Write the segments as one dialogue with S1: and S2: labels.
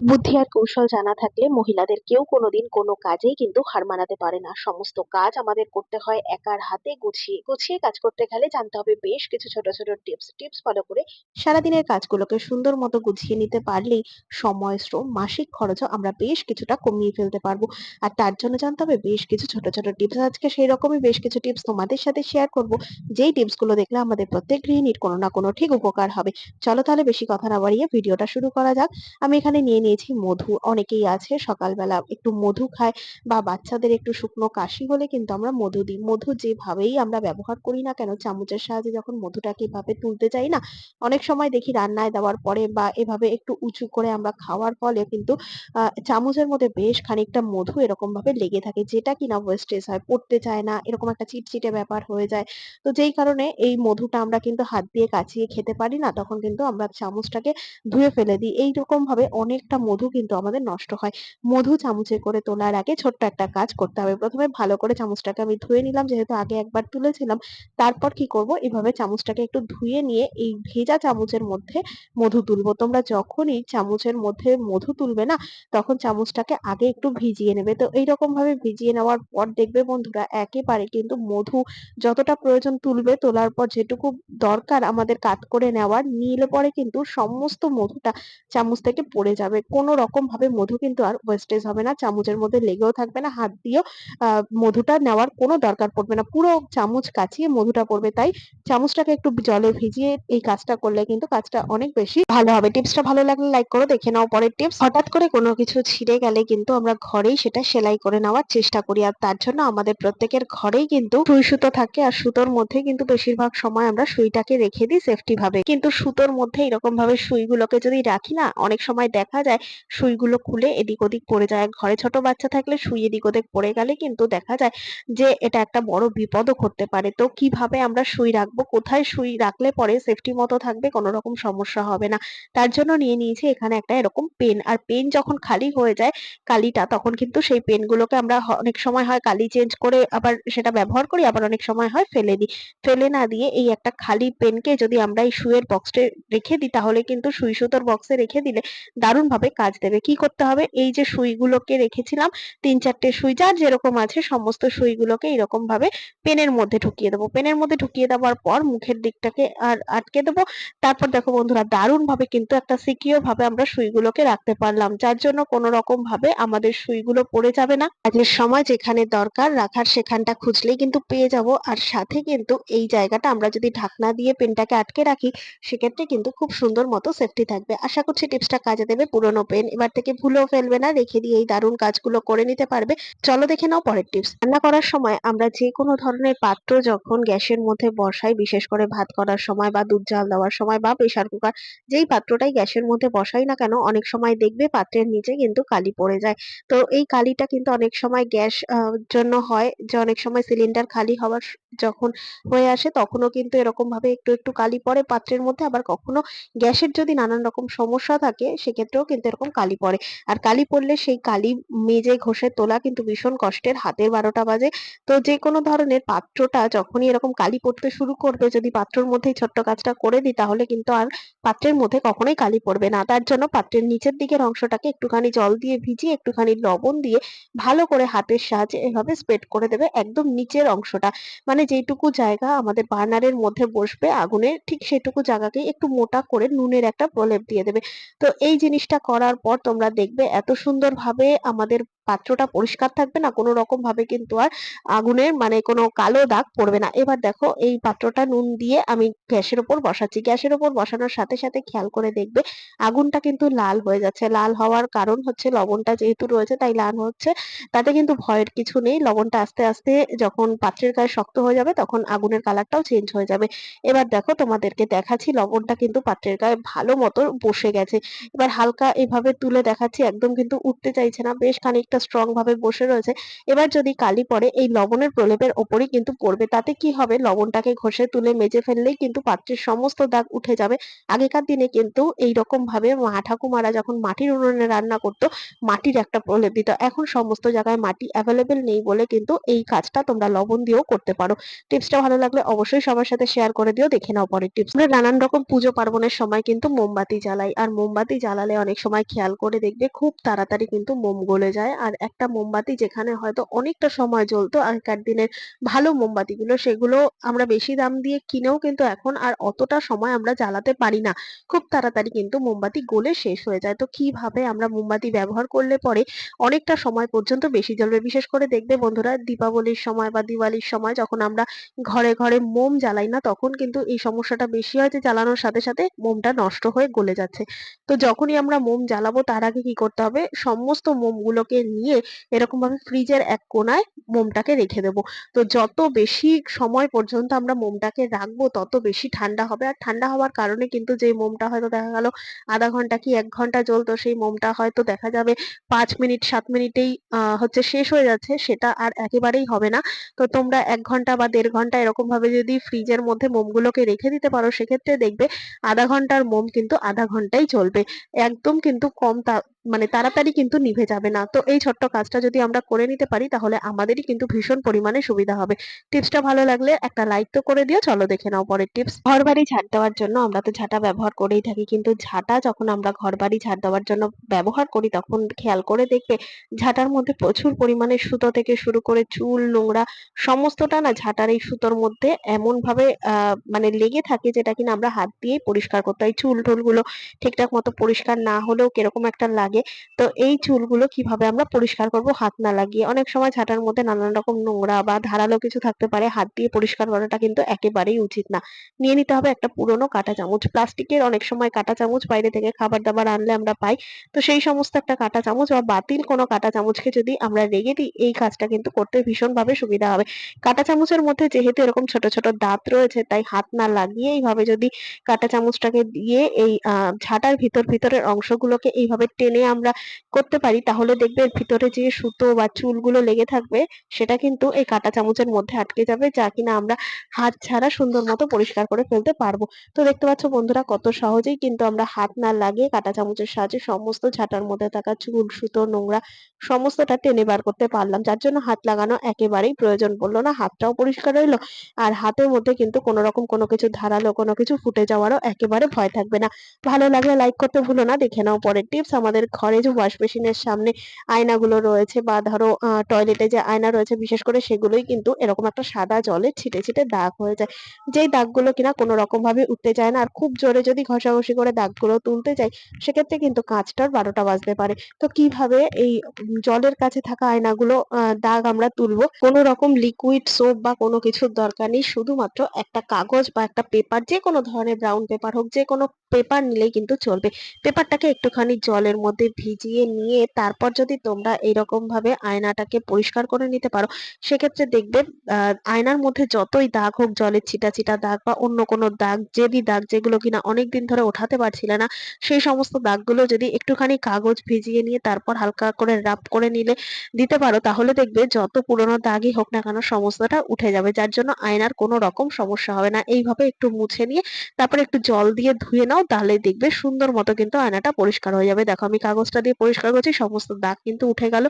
S1: বুদ্ধি আর কৌশল জানা থাকলে মহিলাদের কেউ কোনোদিন কোনো কাজেই কিন্তু হার মানাতে পারে না। সমস্ত কাজ আমাদের করতে হয় একার হাতে, গুছিয়ে গুছিয়ে কাজ করতে গেলে জানতে হবে বেশ কিছু ছোট ছোট টিপস। টিপস ফলো করে সারাদিনের কাজগুলোকে সুন্দর মতো গুছিয়ে নিতে পারলেই সময়, শ্রম, মাসিক খরচও আমরা বেশ কিছুটা কমিয়ে ফেলতে পারব। আর তার জন্য জানতে হবে বেশ কিছু ছোট ছোট টিপস। আজকে সেই রকমই বেশ কিছু টিপস তোমাদের সাথে শেয়ার করব। যেই টিপসগুলো দেখলে আমাদের প্রত্যেক গৃহিণীর কোনো না কোনো ঠিক উপকার হবে। চলো তাহলে বেশি কথা না বাড়িয়ে ভিডিওটা শুরু করা যাক। আমি এখানে নিয়ে নিয়েছি মধু, অনেকেই আছে সকালবেলা একটু মধু খায় বা বাচ্চাদের একটু শুকনো কাশি হলে কিন্তু আমরা মধু দিই। মধু যেভাবেই আমরা ব্যবহার করি না কেন, চামচের সাহায্যে যখন মধুটাকে এভাবে তুলতে চাই না, অনেক সময় দেখি রান্নায় দেওয়ার পরে বা এভাবে একটু উঁচু করে আমরা খাওয়ার ফলে কিন্তু চামচের মধ্যে বেশ খানিকটা মধু এরকম ভাবে লেগে থাকে, যেটা কিনা ওয়েস্টেজ হয়, পড়তে চায় না, এরকম একটা চিটচিটে ব্যাপার হয়ে যায়। তো যেই কারণে এই মধুটা আমরা কিন্তু হাত দিয়ে কাছিয়ে খেতে পারি না, তখন কিন্তু আমরা চামচটাকে ধুয়ে ফেলে দিই। এইরকম ভাবে অনেকটা মধু কিন্তু আমাদের নষ্ট হয়। মধু চামচে করে তোলার আগে ছোট্ট একটা কাজ করতে হবে। প্রথমে ভালো করে চামচটাকে আমি ধুয়ে নিলাম, যেহেতু আগে একবার তুলেছিলাম। তারপর কি করব? এভাবে চামচটাকে একটু ধুয়ে নিয়ে এই ভেজা চামচের মধ্যে মধু তুলবো। তোমরা যখনই চামচের মধ্যে মধু তুলবে না, তখন চামচটাকে আগে একটু ভিজিয়ে নেবে। তো এইরকম ভাবে ভিজিয়ে নেওয়ার পর দেখবে বন্ধুরা, একেবারে কিন্তু মধু যতটা প্রয়োজন তুলবে, তোলার পর যেটুকু দরকার আমাদের কাত করে নেওয়ার, নিলে পরে কিন্তু সমস্ত মধুটা চামচ থেকে পড়ে যাবে। কোনো রকম ভাবে মধু কিন্তু আর ওয়েস্টেজ হবে না। চামচের মধ্যে লেগেও থাকবে না। হাত দিয়েও মধুটা নেওয়ার কোনো দরকার পড়বে না। পুরো চামচ কাচিয়ে মধুটা পড়বে। তাই চামচটাকে একটু জলে ভিজিয়ে এই কাজটা করলে কিন্তু কাজটা অনেক বেশি ভালো হবে। টিপসটা ভালো লাগলে লাইক করো, দেখে নাও পরের টিপস। হঠাৎ করে কোনো কিছু ছিঁড়ে গেলে কিন্তু আমরা ঘরেই সেটা সেলাই করে নেওয়ার চেষ্টা করি। আর তার জন্য আমাদের প্রত্যেকের ঘরেই কিন্তু সুই সুতো থাকে। আর সুতোর মধ্যে কিন্তু বেশিরভাগ সময় আমরা সুইটাকে রেখে দিই সেফটি ভাবে। কিন্তু সুতোর মধ্যে এরকম ভাবে সুইগুলোকে যদি রাখি না, অনেক সময় দেখা যায় সুইগুলো খুলে এদিক ওদিক পড়ে যায়। ঘরে ছোট বাচ্চা থাকলে সুই এদিক ওদিক পড়ে গেলে কিন্তু দেখা যায় যে এটা একটা বড় বিপদও ঘটতে পারে। তো কীভাবে আমরা সুই রাখব? কোথায় সুই রাখলে পরে সেফটি মতো থাকবে? কোনো রকম সমস্যা হবে না। তার জন্য নিয়ে নিয়েছি এখানে একটা এরকম পেন আর পেন যখন খালি হয়ে যায় কালিটা, তখন কিন্তু সেই পেন গুলোকে আমরা অনেক সময় হয় কালি চেঞ্জ করে আবার সেটা ব্যবহার করি, আবার অনেক সময় হয় ফেলে দিই। ফেলে না দিয়ে এই একটা খালি পেনকে যদি আমরা এই সুইয়ের বক্সে রেখে দিই, তাহলে কিন্তু সুই সুতোর বক্সে রেখে দিলে দারুণ ভাবে কাজ দেবে। কি করতে হবে? এই যে সুইগুলোকে রেখেছিলাম, তিন চারটে সুই, যার যেরকম আছে সমস্ত সুইগুলোকে এরকম ভাবে পেনের মধ্যে ঢুকিয়ে দেবো। পেনের মধ্যে ঢুকিয়ে দেওয়ার পর মুখের দিকটাকে আর আটকে দেবো। তারপর দেখো বন্ধুরা দারুণ ভাবে কিন্তু একটা সিকিউর ভাবে আমরা সুইগুলোকে রাখতে পারলাম। যার জন্য কোনো রকম ভাবে আমাদের সুইগুলো পড়ে যাবে না। কাজের সময় যেখানে দরকার রাখার সেখানটা খুঁজলেই কিন্তু পেয়ে যাব। আর সাথে কিন্তু এই জায়গাটা আমরা যদি ঢাকনা দিয়ে পেনটাকে আটকে রাখি, সেক্ষেত্রে কিন্তু খুব সুন্দর মতো সেফটি থাকবে। আশা করছি টিপসটা কাজে দেবে। পুরোনো পেন এবার থেকে ভুলেও ফেলবে না, রেখে দিয়ে এই দারুণ কাজগুলো করে নিতে পারবে। চলো দেখে নাও পরের টিপস রান্না করার সময় আমরা যে কোনো ধরনের পাত্র যখন গ্যাসের মধ্যে বসাই, বিশেষ করে ভাত করার সময় বা দুধ জাল দেওয়ার সময় বা প্রেসার কুকার, যেই পাত্রটাই গ্যাসের মধ্যে বসাই না কেন, অনেক সময় দেখবে পাত্রের নিচে কিন্তু কালি পড়ে যায়। তো এই কালিটা কিন্তু অনেক সময় গ্যাস জন্য হয়, যে অনেক সময় সিলিন্ডার খালি হওয়ার যখন হয়ে আসে, তখনও কিন্তু এরকম ভাবে একটু একটু কালি পড়ে পাত্রের মধ্যে। আবার কখনো গ্যাসের যদি নানান রকম সমস্যা থাকে, সেক্ষেত্রেও কিন্তু এরকম কালি পড়ে আর কালি পড়লে সেই কালি মেজে ঘষে তোলা কিন্তু ভীষণ কষ্টের। হাতের বারোটা বাজে। তো যে কোনো ধরনের পাত্রটা যখনই এরকম কালি পড়তে শুরু করবে, যদি পাত্রর মধ্যেই ছোট্ট কাজটা করে দিই, তাহলে কিন্তু আর পাত্রের মধ্যে কখনোই কালি পড়বে না। তার জন্য পাত্রের নিচের দিকের অংশটাকে একটুখানি জল দিয়ে ভিজিয়ে একটুখানি লবণ দিয়ে ভালো করে হাতের সাহায্যে এভাবে স্প্রেড করে দেবে একদম নিচের অংশটা। মানে যেটুকু জায়গা আমাদের বার্নারের মধ্যে বসবে আগুনের ঠিক সেটুকু জায়গাকে একটু মোটা করে নুনের একটা প্রলেপ দিয়ে দেবে। তো এই জিনিসটা করার পর তোমরা দেখবে এত সুন্দর ভাবে আমাদের পাত্রটা পরিষ্কার থাকবে না, কোনো রকম ভাবে কিন্তু আর আগুনের মানে কোনো কালো দাগ পড়বে না। এবার দেখো এই পাত্রটা নুন দিয়ে আমি গ্যাসের উপর বসাচ্ছি। গ্যাসের উপর বসানোর সাথে সাথে খেয়াল করে দেখবে আগুনটা কিন্তু লাল হয়ে যাচ্ছে। লাল হওয়ার কারণ হচ্ছে লবণটা যেহেতু রয়েছে তাই লাল হচ্ছে। তাতে কিন্তু ভয়ের কিছু নেই। লবণটা আস্তে আস্তে যখন পাত্রের গায়ে শক্ত হয়ে যাবে তখন আগুনের কালারটাও চেঞ্জ হয়ে যাবে। এবার দেখো তোমাদেরকে দেখাচ্ছি লবণটা কিন্তু পাত্রের গায়ে ভালো মতো বসে গেছে। এবার হালকা এভাবে তুলে দেখাচ্ছি। একদম কিন্তু উঠতে চাইছে না। বেশ খানিকটা স্ট্রং ভাবে বসে রয়েছে। এবার যদি কালি পড়ে, এই লবণের প্রলেপের ওপরই কিন্তু পড়বে। তাতে কি হবে? লবণটাকে ঘষে তুলে মেজে ফেললেই কিন্তু পাত্রের সমস্ত দাগ উঠে যাবে। আগেকার দিনে কিন্তু এইরকম ভাবে মা ঠাকুমারা যখন মাটির উনুনে রান্না করতো, মাটির একটা প্রলেপ দিত। এখন সমস্ত জায়গায় মাটি অ্যাভেলেবেল নেই বলে কিন্তু এই কাজটা তোমরা লবণ দিয়েও করতে পারো। টিপসটা ভালো লাগলে অবশ্যই সবার সাথে শেয়ার করে দিও। দেখে নাও পরের টিপস আমরা নানান রকম পুজো পার্বণের সময় কিন্তু মোমবাতি জ্বালাই। আর মোমবাতি জ্বালালে অনেক সময় খেয়াল করে দেখবে, খুব তাড়াতাড়ি কিন্তু মোম গলে যায়। আর একটা মোমবাতি যেখানে হয়তো অনেকটা সময় জ্বলতো, আগেকার দিনের ভালো মোমবাতিগুলো, সেগুলো আমরা বেশি দাম দিয়ে কিনেও কিন্তু এখন আর অতটা সময় আমরা জ্বালাতে পারি না। খুব তাড়াতাড়ি কিন্তু মোমবাতি গলে শেষ হয়ে যায়। তো কীভাবে আমরা মোমবাতি ব্যবহার করলে পরে অনেকটা সময় পর্যন্ত বেশি জ্বলবে? বিশেষ করে দেখবে বন্ধুরা, দীপাবলির সময় বা দিওয়ালির সময় যখন আমরা ঘরে ঘরে মোম জ্বালাই না, তখন কিন্তু এই সমস্যাটা বেশি হয় যে জ্বালানোর সাথে সাথে মোমটা নষ্ট হয়ে গলে যাচ্ছে। তো যখনই আমরা মোম জ্বালাবো, তার আগে কি করতে হবে? সমস্ত মোমগুলোকে নিয়ে এরকম ভাবে ফ্রিজের এক কোনায় মোমটাকে রেখে দেবো। তো যত বেশি সময় পর্যন্ত আমরা মোমটাকে রাখব, তত বেশি ঠান্ডা হবে। আর ঠান্ডা হওয়ার কারণে কিন্তু যে মোমটা হয়তো দেখা গেল আধা ঘণ্টা কি এক ঘণ্টা জ্বলতো, সেই মোমটা হয়তো দেখা যাবে পাঁচ মিনিট, সাত মিনিটেই হচ্ছে শেষ হয়ে যাচ্ছে, সেটা আর একেবারেই হবে না। তো তোমরা এক ঘণ্টা বা দেড় ঘণ্টা এরকম ভাবে যদি ফ্রিজের মধ্যে মোমগুলোকে রেখে দিতে পারো, সেক্ষেত্রে দেখবে আধা ঘণ্টার মোম কিন্তু আধা ঘন্টাই চলবে একদম কিন্তু কম মানে তাড়াতাড়ি কিন্তু নিভে যাবে না। তো এই ছোট্ট কাজটা যদি আমরা করে নিতে পারি, তাহলে আমাদেরই কিন্তু ভীষণ পরিমাণে সুবিধা হবে। টিপসটা ভালো লাগলে একটা লাইক তো করে দিও, চলো দেখে নাও পরের টিপস। ঘর বাড়ি ঝাড় দেওয়ার জন্য আমরা তো ঝাঁটা ব্যবহার করেই থাকি, কিন্তু ঝাঁটা যখন আমরা ঘর বাড়ি ঝাড় দেওয়ার জন্য ব্যবহার করি, তখন খেয়াল করে দেখবে ঝাঁটার মধ্যে প্রচুর পরিমাণে সুতো থেকে শুরু করে চুল, নোংরা সমস্তটা না ঝাঁটার এই সুতোর মধ্যে এমন ভাবে মানে লেগে থাকে যেটা কিনা আমরা হাত দিয়েই পরিষ্কার করতে হয়। চুল টুলগুলো ঠিকঠাক মতো পরিষ্কার না হলেও কীরকম একটা লাগে। তো এই চুলগুলো কীভাবে আমরা পরিষ্কার করব, হাত না লাগিয়ে। অনেক সময় ঝাঁটার মধ্যে নানান রকম নোংরা বা ধারালো কিছু থাকতে পারে, হাত দিয়ে পরিষ্কার করাটা কিন্তু একেবারেই উচিত না। নিয়ে নিতে হবে একটা পুরনো কাঁটা চামচ। প্লাস্টিকের অনেক সময় কাঁটা চামচ বাইরে থেকে খাবার দাবার আনলে আমরা পাই। তো সেই সমস্ত একটা কাঁটা চামচ বা বাতিল কোনো কাঁটা চামচকে যদি আমরা রেগে দিই, এই কাজটা কিন্তু করতে ভীষণ ভাবে সুবিধা হবে। কাঁটা চামচের মধ্যে যেহেতু এরকম ছোট ছোট দাঁত রয়েছে, তাই হাত না লাগিয়ে এইভাবে যদি কাঁটা চামচটাকে দিয়ে এই ঝাঁটার ভিতর ভিতরের অংশগুলোকে এইভাবে টেনে আমরা করতে পারি, তাহলে দেখবে ভিতরে যে সুতো বা চুলগুলো লেগে থাকবে, সেটা কিন্তু এই কাঁটা চামচের মধ্যে আটকে যাবে, যা কিনা আমরা হাত ছাড়া সুন্দর মতো পরিষ্কার করে ফেলতে পারব। তো দেখতে পাচ্ছ বন্ধুরা কত সহজেই কিন্তু আমরা হাত না লাগিয়ে কাঁটা চামচের সাহায্যে সমস্ত ঝাঁটার মধ্যে থাকা চুল, সুতো, নোংরা সমস্তটা টেনে বার করতে পারলাম। যার জন্য হাত লাগানো একেবারেই প্রয়োজন পড়ল না, হাতটাও পরিষ্কার রইল আর হাতের মধ্যে কিন্তু কোনো রকম কোনো কিছু ধারালো, কোনো কিছু ফুটে যাওয়ারও একেবারে ভয় থাকবে না। ভালো লাগলে লাইক করতে ভুলো না, দেখে নাও পরের টিপস আমাদের ঘরে যে ওয়াশ বেসিনের সামনে আয়নাগুলো রয়েছে বা ধরো টয়লেটে যে আয়না রয়েছে, বিশেষ করে সেগুলোই কিন্তু এরকম একটা সাদা জলে ছিটে ছিটে দাগ হয়ে যায়। যেই দাগগুলো কিনা কোনো রকম ভাবে উঠতে চায় না আর খুব জোরে যদি ঘষাঘষি করে দাগগুলো তুলতে যাই, সেক্ষেত্রে কিন্তু কাঁচটার বারোটা বাজতে পারে। তো কীভাবে এই জলের কাছে থাকা আয়নাগুলো দাগ আমরা তুলবো? কোনো রকম লিকুইড সোপ বা কোনো কিছুর দরকার নেই, শুধুমাত্র একটা কাগজ বা একটা পেপার যে কোনো ধরনের ব্রাউন পেপার হোক, যে কোনো পেপার নিলেই কিন্তু চলবে। পেপারটাকে একটুখানি জলের মধ্যে ভিজিয়ে নিয়ে তারপর যদি তোমরা এরকম ভাবে আয়নাটাকে পরিষ্কার করে নিতে পারো। সেক্ষেত্রে দেখবে আয়নার মধ্যে যতই দাগ হোক, জলের ছিটা ছিটা দাগ বা অন্য কোনো দাগ, জেদি দাগ যেগুলো কিনা অনেকদিন ধরে ওঠাতে পারছিলে না, সেই সমস্ত দাগগুলো যদি একটুখানি কাগজ ভিজিয়ে নিয়ে তারপর হালকা করে রাব করে নিলে, দিতে পারো, তাহলে দেখবে যত পুরোনো দাগই হোক না কেন সমস্তটা উঠে যাবে। যার জন্য আয়নার কোনো রকম সমস্যা হবে না। এইভাবে একটু মুছে নিয়ে, তারপরে একটু জল দিয়ে ধুয়ে নাও, তাহলে দেখবে সুন্দর মতো কিন্তু আয়নাটা পরিষ্কার হয়ে যাবে। দেখো, আমি কাগজটা দিয়ে পরিষ্কার করছি, সমস্ত দাগ কিন্তু উঠে গেল।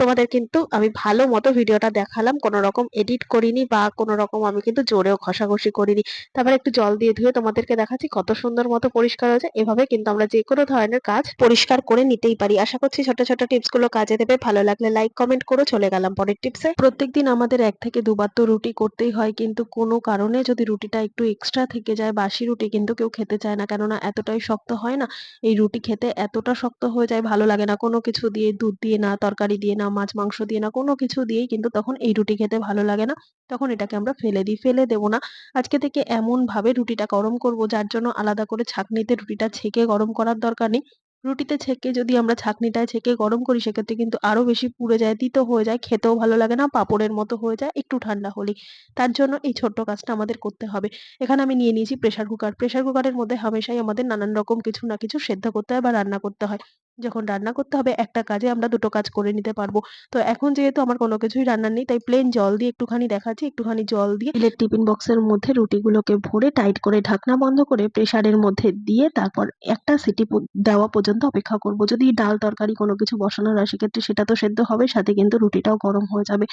S1: তোমাদের কিন্তু আমি ভালো মতো ভিডিওটা দেখালাম। কোনো রকম এডিট করিনি বা কোনো রকম আমি কিন্তু জোরেও ঘষাঘষি করিনি। তারপরে একটু জল দিয়ে ধুয়ে তোমাদেরকে দেখাচ্ছি কত সুন্দর মতো পরিষ্কার হয়েছে। এভাবে কিন্তু আমরা যে কোনো ধরনের কাজ পরিষ্কার করে নিতেই পারি। আশা করছি ছোট ছোট টিপসগুলো কাজে দেবে। ভালো লাগলে লাইক কমেন্ট করো। চলে গেলাম পরের টিপসে প্রত্যেকদিন আমাদের এক থেকে দুবার তো রুটি করতেই হয়। কিন্তু কোনো কারণে যদি রুটিটা একটু এক্সট্রা থেকে যায়, বাসি রুটি কিন্তু কেউ খেতে চায় না। কেননা এতটাই শক্ত হয় না। এই রুটি খেতে এতটা শক্ত হয়ে যায়, ভালো লাগে না। কোনো কিছু দিয়ে দুধ দিয়ে না, তরকারি দিয়ে না, মাছ, মাংস দিয়ে না, কোনো কিছু দিয়েই কিন্তু তখন এই রুটি খেতে ভালো লাগে না। তখন এটাকে আমরা ফেলে দিই, ফেলে দেবো না। আজকে থেকে এমন ভাবে রুটিটা গরম করব, যার জন্য আলাদা করে ছাঁকনিতে রুটিটা ছেঁকে গরম করার দরকার নেই। রুটিতে ছেঁকে যদি আমরা ছাঁকনিটায় ছেঁকে গরম করি, সেক্ষেত্রে কিন্তু আরও বেশি পুড়ে যায়, তিতো হয়ে যায়, খেতেও ভালো লাগে না, পাঁপড়ের মতো হয়ে যায়, একটু ঠান্ডা হলেই। তার জন্য এই ছোট্ট কাজটা আমাদের করতে হবে। এখানে আমি নিয়ে নিয়েছি প্রেসার কুকার। প্রেসার কুকারের মধ্যে হামেশাই আমাদের নানান রকম কিছু না কিছু সেদ্ধ করতে হয় বা রান্না করতে হয়। যখন রান্না করতে হবে একটা কাজে আমরা দুটো কাজ করে নিতে পারব। তো এখন যেহেতু আমার কোনো কিছুই রান্নার নেই তাই প্লেন জল দিয়ে একটুখানি দেখাচ্ছি, একটুখানি জল দিয়ে স্টিলের টিফিন বক্সের মধ্যে রুটিগুলোকে ভরে টাইট করে ঢাকনা বন্ধ করে প্রেসারের মধ্যে দিয়ে তারপর একটা সিটি দেওয়া পর্যন্ত অপেক্ষা করব। যদি ডাল তরকারি কোনো কিছু বসানোর হয় সেক্ষেত্রে সেটা তো সেদ্ধ হবে সাথে কিন্তু রুটিটাও গরম হয়ে যাবে।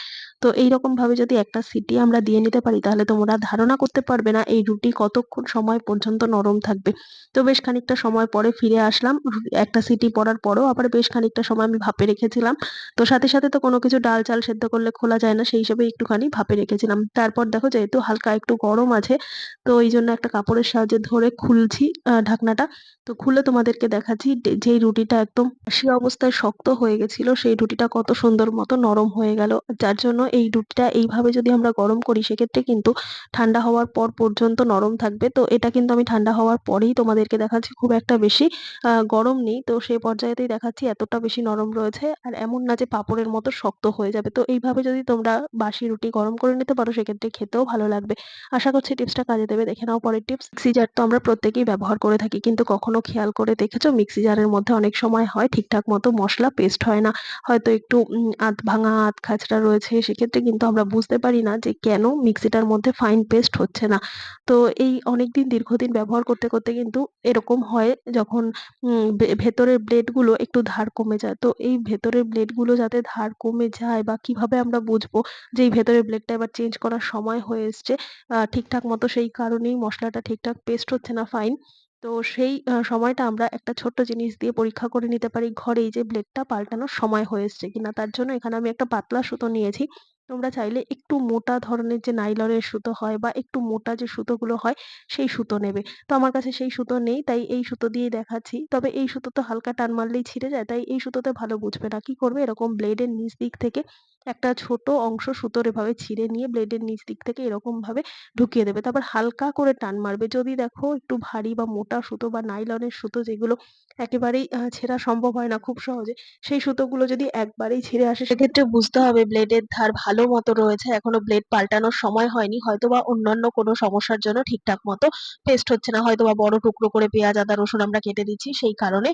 S1: তো এইরকমভাবে যদি একটা সিটি আমরা দিয়ে নিতে পারি তাহলে তোমরা ধারণা করতে পারবে না এই রুটি কতক্ষণ সময় পর্যন্ত নরম থাকবে। তো বেশ খানিকটা সময় পরে ফিরে আসলাম। একটা সিটি পড়ার পরেও আবার বেশ খানিকটা সময় আমি ভাপে রেখেছিলাম। তো সাথে, সাথে তো কোনো কিছু ডাল চাল সেদ্ধ করলে খোলা যায় না সেই হিসেবে একটুখানি ভাপে রেখেছিলাম। তারপর দেখো যেহেতু হালকা একটু গরম আছে তো এই জন্য একটা কাপড়ের সাহায্যে ধরে খুলছি ঢাকনাটা। তো খুলে তোমাদেরকে দেখাচ্ছি যেই রুটিটা একদম বাসি অবস্থায় শক্ত হয়ে গেছিল সেই রুটিটা কত সুন্দর মতো নরম হয়ে গেল। যার জন্য এই রুটিটা এইভাবে যদি আমরা গরম করি সেক্ষেত্রে কিন্তু ঠান্ডা হওয়ার পর পর্যন্ত নরম থাকবে। তো এটা কিন্তু আমি ঠান্ডা হওয়ার পরেই তোমাদেরকে দেখাচ্ছি খুব একটা বেশি গরম নেই। তো সেই পর্যায়েতেই দেখাচ্ছি এতটা বেশি নরম রয়েছে। আর এমন না যে পাঁপড়ের মতো শক্ত হয়ে যাবে। তো এইভাবে যদি তোমরা বাসি রুটি গরম করে নিতে পারো সেক্ষেত্রে খেতেও ভালো লাগবে। আশা করছি টিপসটা কাজে দেবে। দেখে নাও পরের টিপস। মিক্সি জার তো আমরা প্রত্যেকেই ব্যবহার করে থাকি। কিন্তু কখনো খেয়াল করে দেখেছ মিক্সি জারের মধ্যে অনেক সময় হয় ঠিকঠাক মতো মশলা পেস্ট হয় না। হয়তো একটু আধ ভাঙা আধ খাঁচড়া রয়েছে সেক্ষেত্রে কিন্তু আমরা বুঝতে পারি না যে কেন মিক্সিটার মধ্যে ফাইন পেস্ট হচ্ছে না। তো এই অনেকদিন দীর্ঘদিন ব্যবহার করতে, করতে কিন্তু এরকম হয় যখন ভেতরের ব্লেডগুলো একটু ধার কমে যায়। তো এই ভেতরের ব্লেডগুলো যাতে ধার কমে যায় বা কীভাবে আমরা বুঝব যে এই ভেতরের ব্লেডটা এবার চেঞ্জ করার সময় হয়ে এসছে ঠিকঠাক মতো সেই কারণেই মশলাটা ঠিকঠাক পেস্ট হচ্ছে না ফাইন। তো সেই সময়টা আমরা একটা ছোট্ট জিনিস দিয়ে পরীক্ষা করে নিতে পারি ঘরেই যে ব্লেডটা পাল্টানোর সময় হয়ে এসছে কিনা। তার জন্য এখানে আমি একটা পাতলা সুতো নিয়েছি। তোমরা চাইলে একটু মোটা ধরনের যে নাইলনের সুতো হয় বা একটু মোটা যে সুতোগুলো হয়, সেই সুতো নেবে। তো আমার কাছে সেই সুতো নেই, তাই এই সুতো দিয়ে দেখাচ্ছি। তবে এই সুতো তো হালকা টান মারলেই ছিঁড়ে যায়, তাই এই সুতোতে ভালো বুঝবে না। কি করবে এরকম ব্লেডের নিচ দিক থেকে একটা ছোট অংশ সুতোর এভাবে ছিঁড়ে নিয়ে ব্লেডের নিচ দিক থেকে এরকমভাবে ঢুকিয়ে দেবে। তারপর হালকা করে টান মারবে। যদি দেখো একটু ভারী বা মোটা সুতো বা নাইলনের সুতো যেগুলো একেবারেই ছেঁড়া সম্ভব হয় না খুব সহজে, সেই সুতোগুলো যদি একবারেই ছিঁড়ে আসে সেক্ষেত্রে বুঝতে হবে ব্লেডের ধার ভালো মতো রয়েছে। এখনও ব্লেড পাল্টানোর সময় হয়নি। হয়তো বা অন্যান্য কোনো সমস্যার জন্য ঠিকঠাক মতো পেস্ট হচ্ছে না। হয়তো বা বড় টুকরো করে পেঁয়াজ, আদা, রসুন আমরা কেটে দিচ্ছি সেই কারণে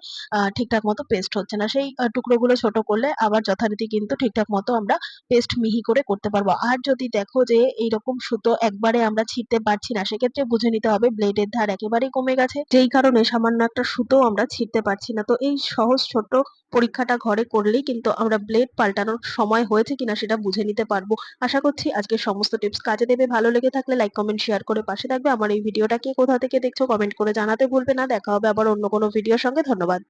S1: ঠিকঠাক মতো পেস্ট হচ্ছে না। সেই টুকরোগুলো ছোট করলে আবার যথারীতি কিন্তু ঠিকঠাক মতো আমরা পেস্ট মিহি করে করতে পারব। আর যদি দেখো যে এইরকম সুতো একবারে আমরা ছিঁড়তে পারছি না সেক্ষেত্রে বুঝে নিতে হবে ব্লেডের ধার একেবারেই কমে গেছে। যেই কারণে সামান্য একটা সুতো আমরা ছিঁড়তে পারছি না। তো এই সহজ ছোট্ট পরীক্ষাটা ঘরে করলেই কিন্তু আমরা ব্লেড পাল্টানোর সময় হয়েছে কিনা সেটা বুঝে নিতে পারব। আশা করছি আজকে সমস্ত টিপস কাজে দেবে। ভালো লেগে থাকলে লাইক, কমেন্ট, শেয়ার করে পাশে থাকবে। আমার এই ভিডিওটা কে কোথা থেকে দেখছ কমেন্ট করে জানাতে ভুলবে না। দেখা হবে আবার অন্য কোনো ভিডিওর সঙ্গে। ধন্যবাদ।